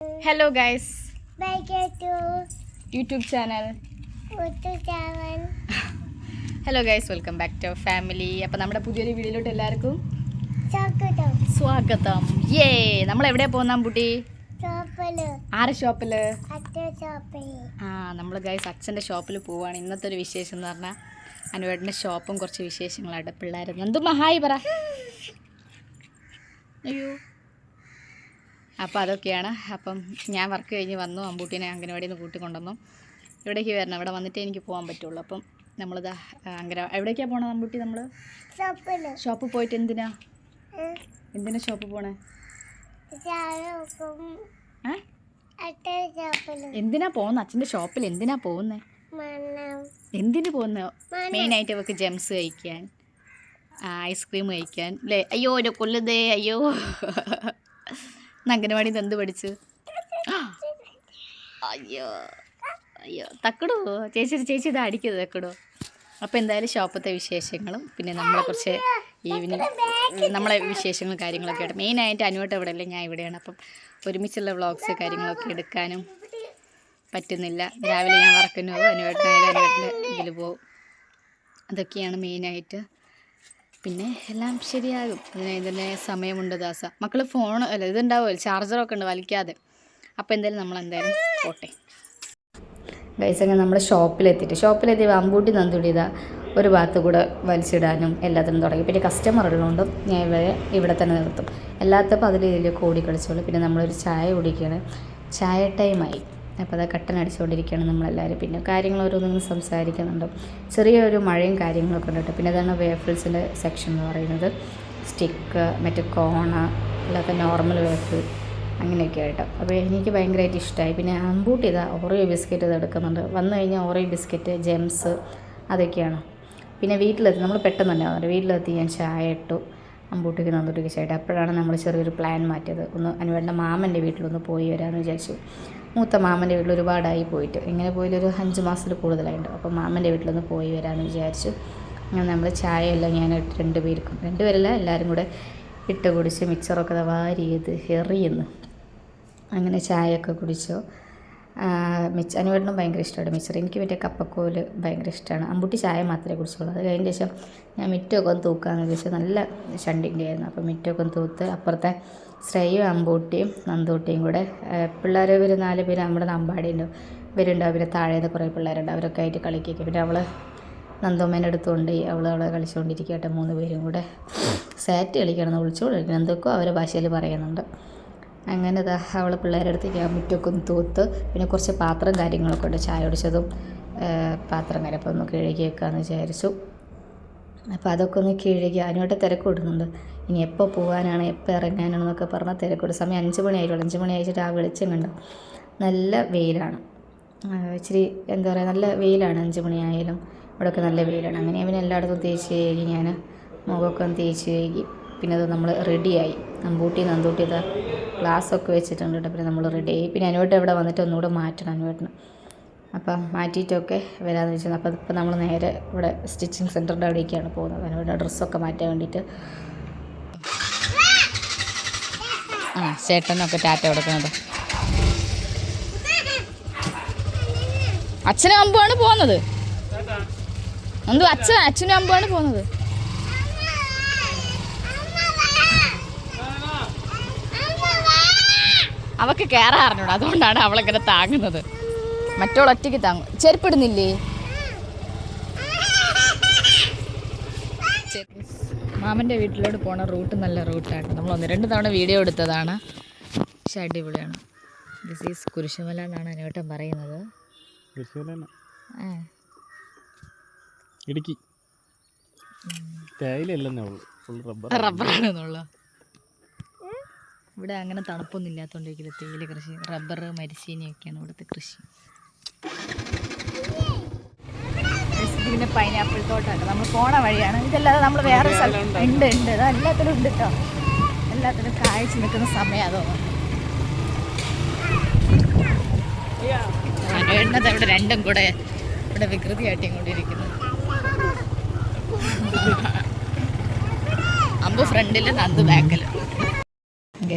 Hello guys YouTube channel. Hello guys welcome back to family അപ്പോൾ നമ്മുടെ പുതിയൊരു വീഡിയോയിലോട്ട് എല്ലാവർക്കും. സ്വാഗതം. യേ നമ്മൾ എവിടെയാ പോകുന്ന കുട്ടി. ആരെ chocolate. ആ നമ്മൾ ഗൈസ് അച്ഛന്റെ ഷോപ്പിൽ പോവാണ്. ഇന്നത്തെ ഒരു വിശേഷം എന്ന് പറഞ്ഞാൽ അനുവേട്ടന്റെ ഷോപ്പും കുറച്ച് വിശേഷങ്ങളായിട്ട് പിള്ളേർ എന്തും മഹായി പറ. അയ്യോ. അപ്പോൾ അതൊക്കെയാണ്. അപ്പം ഞാൻ വർക്ക് കഴിഞ്ഞ് വന്നു. അമ്പൂട്ടിനെ അംഗനവാടിയിൽ നിന്ന് കൂട്ടിക്കൊണ്ടുവന്നു ഇവിടേക്ക് വരണം. ഇവിടെ വന്നിട്ടേ എനിക്ക് പോകാൻ പറ്റുള്ളൂ. അപ്പം നമ്മളിത് അങ്ങനെ എവിടേക്കാണ് പോണത് അമ്പൂട്ടി നമ്മൾ. ഷോപ്പിൽ പോയിട്ട് എന്തിനാ? എന്തിനാ ഷോപ്പിൽ പോണേ. എന്തിനാ പോകുന്നത് അച്ഛന്റെ ഷോപ്പിൽ എന്തിനാ പോകുന്നത്. എന്തിനു പോകുന്നത്? മെയിനായിട്ട് അവൾക്ക് ജെംസ് കഴിക്കാൻ ഐസ്ക്രീം കഴിക്കാൻ അല്ലേ അയ്യോ ഒരു കൊല്ലുതേ. അയ്യോ. അംഗനവാടി എന്ത് പഠിച്ചു? അയ്യോ അയ്യോ തക്കടോ ചേച്ചി ചേച്ചി ഇത് അടിക്കത് തക്കടോ. അപ്പോൾ എന്തായാലും ഷോപ്പത്തെ വിശേഷങ്ങളും പിന്നെ നമ്മളെ കുറച്ച് ഈവനിങ് നമ്മളെ വിശേഷങ്ങളും കാര്യങ്ങളൊക്കെ ആയിട്ട്. മെയിനായിട്ട് അനുവട്ട് ഇവിടെ അല്ലേ ഞാൻ ഇവിടെയാണ്. അപ്പം ഒരുമിച്ചുള്ള വ്ളോഗ്സ് കാര്യങ്ങളൊക്കെ എടുക്കാനും പറ്റുന്നില്ല. രാവിലെ ഞാൻ വർക്കിന് പോകും അനുവേട്ടനായാലും അനുവേട്ടന്റെ ഇതിൽ പോകും അതൊക്കെയാണ് മെയിനായിട്ട് പിന്നെ എല്ലാം ശരിയാകും. അതിന് ഇതിന് സമയമുണ്ട് ദാസ. മക്കൾ ഫോൺ അല്ല ഇതുണ്ടാവുമല്ലോ ചാർജറൊക്കെ ഉണ്ട് വലിക്കാതെ. അപ്പോൾ എന്തായാലും നമ്മൾ എന്തായാലും പോട്ടെ. അങ്ങനെ നമ്മൾ ഷോപ്പിലെത്തിയിട്ട് ഷോപ്പിലെത്തി അമ്പൂട്ടി നന്ദൂടി ഇതാ ഒരു ഭാഗത്ത് കൂടെ വലിച്ചിടാനും എല്ലാത്തിനും തുടങ്ങി. പിന്നെ കസ്റ്റമർ ഉള്ളതുകൊണ്ടും ഞാൻ ഇവരെ ഇവിടെ തന്നെ നിർത്തും. എല്ലാത്തപ്പോൾ അതിൽ ഇതിലൊക്കെ കൂടി കളിച്ചോളൂ. പിന്നെ നമ്മളൊരു ചായ കുടിക്കുകയാണ്. ചായ ടൈമായി അപ്പോൾ അത് കട്ടൻ അടിച്ചുകൊണ്ടിരിക്കുകയാണ് നമ്മളെല്ലാവരും. പിന്നെ കാര്യങ്ങൾ ഓരോന്നും സംസാരിക്കുന്നുണ്ട്. ചെറിയൊരു മഴയും കാര്യങ്ങളൊക്കെ ഉണ്ട് കേട്ടോ. പിന്നെ അതാണ് വേഫിൾസിന്റെ സെക്ഷൻ എന്ന് പറയുന്നത്. സ്റ്റിക്ക് മറ്റേ കോണ അല്ലാത്ത നോർമൽ വേഫിൾ അങ്ങനെയൊക്കെ ആയിട്ട്. അപ്പോൾ എനിക്ക് ഭയങ്കരമായിട്ട് ഇഷ്ടമായി. പിന്നെ അമ്പൂട്ട് ഇതാ ഓറിയോ ബിസ്ക്കറ്റ് ഇത് എടുക്കുന്നുണ്ട്. വന്നു കഴിഞ്ഞാൽ ഓറിയോ ബിസ്ക്കറ്റ് ജെംസ് അതൊക്കെയാണ്. പിന്നെ വീട്ടിലെത്തി നമ്മൾ പെട്ടെന്ന് തന്നെ വന്നത് വീട്ടിലെത്തി ഞാൻ ചായ ഇട്ടു. അമ്പൂട്ടിക്ക് നന്ദൂട്ടിക്ക് ചായ ഇട്ടു. അപ്പോഴാണ് നമ്മൾ ചെറിയൊരു പ്ലാൻ മാറ്റിയത്. ഒന്ന് അനുവേണ്ട മാമന്റെ വീട്ടിലൊന്ന് പോയി വരാമെന്ന് വിചാരിച്ചു. മൂത്ത മാമന്റെ വീട്ടിൽ ഒരുപാടായി പോയിട്ട്. ഇങ്ങനെ പോയിട്ടൊരു അഞ്ച് മാസത്തിൽ കൂടുതലായിട്ടുണ്ട് അപ്പോൾ മാമന്റെ വീട്ടിലൊന്ന് പോയി വരാമെന്ന് വിചാരിച്ചു. അങ്ങനെ നമ്മൾ ചായ എല്ലാം ഞാൻ രണ്ട് പേർക്കും. രണ്ട് പേരല്ല എല്ലാവരും കൂടെ ഇട്ട് കുടിച്ച് മിക്സറൊക്കെ വാരിയത് എറിയുന്നു. അങ്ങനെ ചായയൊക്കെ കുടിച്ചു. മിച്ച അനുവേട്ടനും ഭയങ്കര ഇഷ്ടമാണ്. മിച്ചർ എനിക്ക് മറ്റേ കപ്പക്കോൽ ഭയങ്കര ഇഷ്ടമാണ്. അമ്പുട്ടി ചായ മാത്രമേ കുടിച്ചുള്ളൂ. അത് കഴിഞ്ഞ ശേഷം ഞാൻ മിറ്റമൊക്കെ ഒന്ന് തൂക്കാമെന്ന് വെച്ചാൽ നല്ല ഷണ്ടിന്റെ ആയിരുന്നു അപ്പോൾ മിറ്റമൊക്കെ ഒന്ന് തൂത്ത് അപ്പുറത്തെ ശ്രേയും അമ്പൂട്ടിയും നന്തൂട്ടിയും കൂടെ പിള്ളേർ ഇവർ നാല് പേര് നമ്മുടെ നമ്പാടി ഉണ്ട്. പിന്നെ താഴേന്ന് കുറേ പിള്ളേരുണ്ട്. അവരൊക്കെ ആയിട്ട് കളിക്കുക പിന്നെ അവൾ നന്ദമ്മേന്റെ അടുത്തുകൊണ്ട് അവൾ അവളെ കളിച്ചുകൊണ്ടിരിക്കട്ടെ മൂന്ന് പേരും കൂടെ. സാറ്റ് കളിക്കണം വിളിച്ചുകൊണ്ടിരിക്കണം എന്തൊക്കെയോ അവരെ ഭാഷയിൽ പറയുന്നുണ്ട്. അങ്ങനെ ദാ അവൾ പിള്ളേരുടെ അടുത്തേക്ക് ആ മുറ്റൊക്കെ ഒന്ന് തൂത്ത് പിന്നെ കുറച്ച് പാത്രം കാര്യങ്ങളൊക്കെ ഉണ്ട്. ചായ കുടിച്ചതും പാത്രം കാര്യം അപ്പോൾ ഒന്ന് വെക്കാമെന്ന് വിചാരിച്ചു. അപ്പോൾ അതൊക്കെ ഒന്ന് കഴുകി അതിനോട്ട് തിരക്ക് വിടുന്നുണ്ട് ഇനി എപ്പോൾ പോകാനാണ് എപ്പോൾ ഇറങ്ങാനാണ് എന്നൊക്കെ പറഞ്ഞാൽ തിരക്ക് വിടും സമയം അഞ്ച് മണി അഞ്ച് മണി ആയിട്ട് ആ വെളിച്ചം കണ്ടു? നല്ല വെയിലാണ്. ഇച്ചിരി എന്താ പറയുക നല്ല വെയിലാണ് അഞ്ച് മണിയായാലും ഇവിടെയൊക്കെ നല്ല വെയിലാണ്. അങ്ങനെ പിന്നെ എല്ലായിടത്തും തേച്ച് കഴുകി ഞാൻ മുഖമൊക്കെ ഒന്ന് തേച്ച് കഴുകി. പിന്നെ അത് നമ്മൾ റെഡിയായി നമ്പൂട്ടി നന്തൂട്ടി ഇതാ ഗ്ലാസ്സൊക്കെ വെച്ചിട്ടുണ്ട് കേട്ടോ. പിന്നെ നമ്മൾ റെഡി പിന്നെ അനുവേട്ടൻ ഇവിടെ വന്നിട്ട് ഒന്നുകൂടെ മാറ്റണം അനുവേട്ടന്. അപ്പം മാറ്റിയിട്ടൊക്കെ വരാമെന്ന് വെച്ചാൽ അപ്പം ഇപ്പം നമ്മൾ നേരെ ഇവിടെ സ്റ്റിച്ചിങ് സെന്ററിന്റെ അവിടേക്കാണ് പോകുന്നത്. അനുവേട്ടന്റെ ഡ്രസ്സൊക്കെ മാറ്റാൻ വേണ്ടിയിട്ട്. ആ ചേട്ടനൊക്കെ ടാറ്റ കൊടുക്കുന്നത്. അച്ഛനും അമ്പുമാണ് പോകുന്നത്. എന്തോ അച്ഛൻ അച്ഛനും അമ്പുമാണ് പോകുന്നത്. അവക്ക് കയറാൻ അറിഞ്ഞൂടാ അതുകൊണ്ടാണ് അവളിങ്ങനെ താങ്ങുന്നത്. മറ്റോൾ ഒറ്റയ്ക്ക് താങ്ങും. ചെരുപ്പിടുന്നില്ലേ? മാമന്റെ വീട്ടിലോട്ട് പോണ റൂട്ട് നല്ല റൂട്ടാണ്. നമ്മൾ ഒന്ന് രണ്ട് തവണ വീഡിയോ എടുത്തതാണ്. പക്ഷെ അടിപൊളിയാണ്. ദിസ് ഈസ് കുരിശുമല എന്നാണ് അനുവേട്ടൻ പറയുന്നത്. ഇടുക്കി. തേയിലല്ലെന്നേ ഉള്ളൂ. റബ്ബറാണെന്നുള്ള ഇവിടെ അങ്ങനെ തണുപ്പൊന്നും ഇല്ലാത്തതുകൊണ്ടിരിക്കില്ല തേയില കൃഷി റബ്ബർ മരിച്ചീനിയൊക്കെയാണ് ഇവിടുത്തെ കൃഷി. പിന്നെ പൈനാപ്പിൾ തോട്ടമൊക്കെ നമ്മൾ പോണ വഴിയാണ്. ഇതല്ലാതെ നമ്മൾ വേറെ സ്ഥലം ഉണ്ട്? ഉണ്ട് അത് എല്ലാത്തിലും ഉണ്ട് കേട്ടോ എല്ലാത്തിലും കാഴ്ച നിൽക്കുന്ന സമയം അതോ എണ്ണത് ഇവിടെ രണ്ടും കൂടെ ഇവിടെ വികൃതിയായിട്ടും ഇങ്ങോട്ടിരിക്കുന്നു അമ്പ് ഫ്രണ്ടിൽ നന്ദു ബാക്കിൽ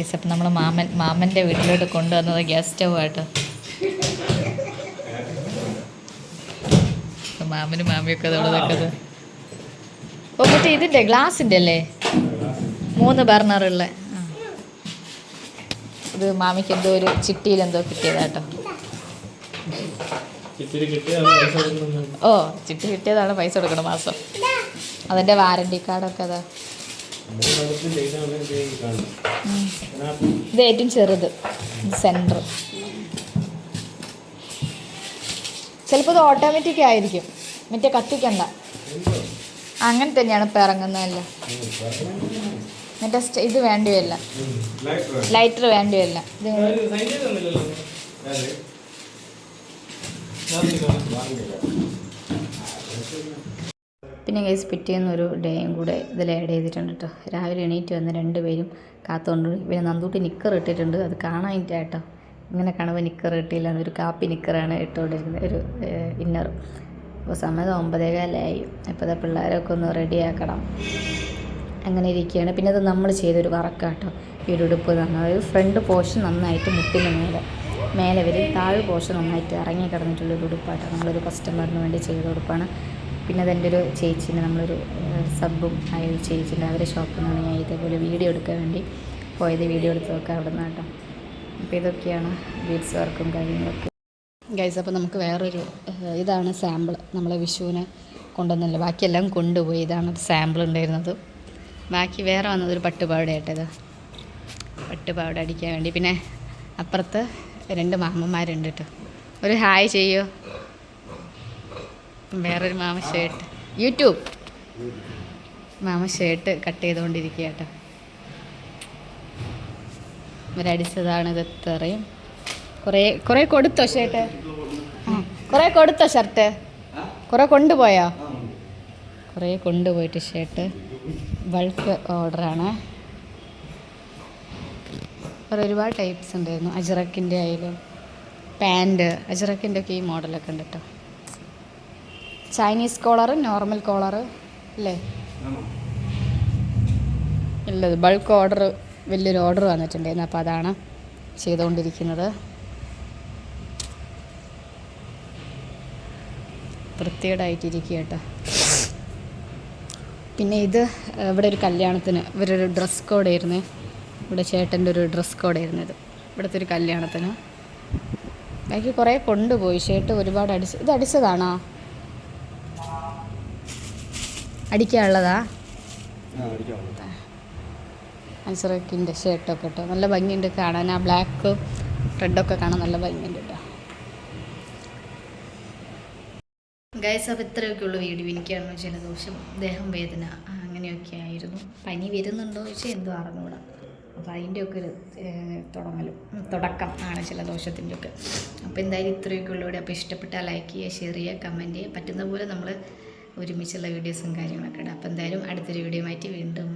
ഗൈസ് അപ്പം നമ്മൾ മാമൻ മാമന്റെ വീട്ടിലോട്ട് കൊണ്ടുവന്നത് ഗ്യാസ് ആട്ടോ അപ്പം മാമനും മാമിയൊക്കെ അതോടെ ഓ മറ്റേ ഇതിന്റെ ഗ്ലാസിന്റെ അല്ലേ? മൂന്ന് ബർണറുള്ള. ഇത് മാമിക്ക് എന്തോ ഒരു ചിട്ടിയിൽ എന്തോ കിട്ടിയതാട്ടോ. ഓ ചിട്ടി കിട്ടിയതാണ് പൈസ കൊടുക്കണം മാസം. അതിന്റെ വാറണ്ടി കാർഡൊക്കെ അതാ. ഇത് ഏറ്റവും ചെറുത് സെന്റർ ചിലപ്പോൾ ഇത് ഓട്ടോമാറ്റിക് ആയിരിക്കും. മറ്റേ കത്തിക്കണ്ട. അങ്ങനെ തന്നെയാണ് ഇപ്പം ഇറങ്ങുന്നതല്ല. മറ്റേ ഇത് വേണ്ടിയല്ല ലൈറ്റർ വേണ്ടിയല്ല ഇത് പിന്നെ ഗൈസ് പിറ്റേന്ന് ഒരു ഡേയും കൂടെ ഇതിൽ ആഡ് ചെയ്തിട്ടുണ്ട് കേട്ടോ രാവിലെ എണീറ്റ് വന്ന് രണ്ടുപേരും കാത്തുകൊണ്ട് പിന്നെ നന്ദൂട്ടി നിക്കർ ഇട്ടിട്ടുണ്ട്. അത് കാണാനില്ല കേട്ടോ ഇങ്ങനെ കാണുമ്പോൾ നിക്കർ ഇട്ടില്ല ഒരു കാപ്പി നിക്കറാണ് ഇട്ടുകൊണ്ടിരുന്നത് ഒരു ഇന്നർ അപ്പോൾ സമയം ഒമ്പതേകാലായി. അപ്പോൾ ഇതാ പിള്ളേരൊക്കെ ഒന്ന് റെഡിയാക്കണം അങ്ങനെ ഇരിക്കുകയാണ്. പിന്നെ അത് നമ്മൾ ചെയ്തൊരു വറക്കാട്ടോ ഈ ഒരു ഉടുപ്പ് തന്നെ. അതായത് ഫ്രണ്ട് പോർഷൻ നന്നായിട്ട് മുട്ടിന് മേലെ മേലെ വരും. താഴെ പോർഷൻ നന്നായിട്ട് ഇറങ്ങി കിടന്നിട്ടുള്ളൊരു ഉടുപ്പാട്ടോ. നമ്മളൊരു കസ്റ്റമറിന് വേണ്ടി ചെയ്ത ഉടുപ്പാണ്. പിന്നെ അതെന്റെ ഒരു ചേച്ചീനെ നമ്മളൊരു സബും ആയ ഒരു ചേച്ചിന്റെ അവരെ ഷോപ്പിൽ നിന്നാണ് ഞാൻ ഇതേപോലെ വീഡിയോ എടുക്കാൻ വേണ്ടി പോയത്. വീഡിയോ എടുത്തതൊക്കെ അവിടെ നിന്ന് കേട്ടോ. അപ്പോൾ ഇതൊക്കെയാണ് ബീഡ്സ് വർക്കും കാര്യങ്ങളൊക്കെ. ഗൈസ് അപ്പോൾ നമുക്ക് വേറൊരു ഇതാണ് സാമ്പിൾ നമ്മളെ വിഷുവിനെ കൊണ്ടുവന്നില്ല? ബാക്കിയെല്ലാം കൊണ്ടുപോയി. ഇതാണ് സാമ്പിൾ ഉണ്ടായിരുന്നത്. ബാക്കി വേറെ വന്നത് ഒരു പട്ടുപാവടയായിട്ടത് പട്ടുപാവട അടിക്കാൻ വേണ്ടി. പിന്നെ അപ്പുറത്ത് രണ്ട് മാമന്മാരുണ്ട് കേട്ടോ ഒരു ഹായ് ചെയ്യോ. വേറൊരു മാമ ഷേർട്ട് യൂട്യൂബ്. മാമ ഷേർട്ട് കട്ട് ചെയ്തുകൊണ്ടിരിക്കുക കേട്ടോ ഇവരടിച്ചതാണ് ഇത് ഇത്രയും. കുറേ കുറേ കൊടുത്തോ ഷർട്ട് കുറേ കൊടുത്തോ ഷർട്ട് കുറേ കൊണ്ടുപോയോ? കുറേ കൊണ്ടുപോയിട്ട് ഷർട്ട് ബൾക്ക് ഓർഡറാണ് വേറെ ഒരുപാട് ടൈപ്സ് ഉണ്ടായിരുന്നു. അജറക്കിന്റെ ആയാലും പാന്റ് അജറക്കിന്റെ ഒക്കെ ഈ മോഡലൊക്കെ ഉണ്ട് കേട്ടോ ചൈനീസ് കോളർ നോർമൽ കോളർ അല്ലേ? ഉള്ളത്. ബൾക്ക് ഓർഡർ വലിയൊരു ഓർഡർ വന്നിട്ടുണ്ടായിരുന്നു. അപ്പോൾ അതാണ് ചെയ്തുകൊണ്ടിരിക്കുന്നത്. വൃത്തികേടായിട്ടിരിക്കുക കേട്ടോ പിന്നെ ഇത് ഇവിടെ ഒരു കല്യാണത്തിന് ഇവരൊരു ഡ്രസ് കോഡ് കോഡായിരുന്നു ഇവിടെ ചേട്ടന്റെ ഒരു ഡ്രസ് കോഡായിരുന്നു ഇത് ഇവിടുത്തെ ഒരു കല്യാണത്തിന്. ബാക്കി കുറേ കൊണ്ടുപോയി. ഷർട്ട് ഒരുപാട് അടിച്ച് ഇത് അടിച്ചതാണോ? അടിക്കാനുള്ളതാ? അൻസറക്കിന്റെ ഷർട്ടൊക്കെ കേട്ടോ നല്ല ഭംഗിയുണ്ട് കാണാൻ. ആ ബ്ലാക്ക് റെഡൊക്കെ കാണാൻ നല്ല ഭംഗിയുണ്ട് കേട്ടോ. ഗൈസ് അപ്പോൾ ഇത്രയൊക്കെ വീഡിയോ വീഡിയോ. വെച്ചാൽ ദോഷം ദേഹം വേദന അങ്ങനെയൊക്കെ ആയിരുന്നു. പനി വരുന്നുണ്ടോ ചോദിച്ചാൽ എന്തോ അറിഞ്ഞൂടാ അപ്പോൾ അതിന്റെയൊക്കെ ഒരു തുടങ്ങലും തുടക്കം ആണ് ജലദോഷത്തിന്റെ ഒക്കെ അപ്പോൾ എന്തായാലും ഇത്രയൊക്കെ ഉള്ളവിടെ അപ്പോൾ ഇഷ്ടപ്പെട്ടാൽ ലൈക്ക് ചെയ്യുക ഷെയർ ചെയ്യുക കമന്റ് ചെയ്യുക. പറ്റുന്ന പോലെ നമ്മൾ ഒരുമിച്ചുള്ള വീഡിയോസും കാര്യങ്ങളൊക്കെ ഇടാം. അപ്പോൾ എന്തായാലും അടുത്തൊരു വീഡിയോ മാറ്റി വീണ്ടും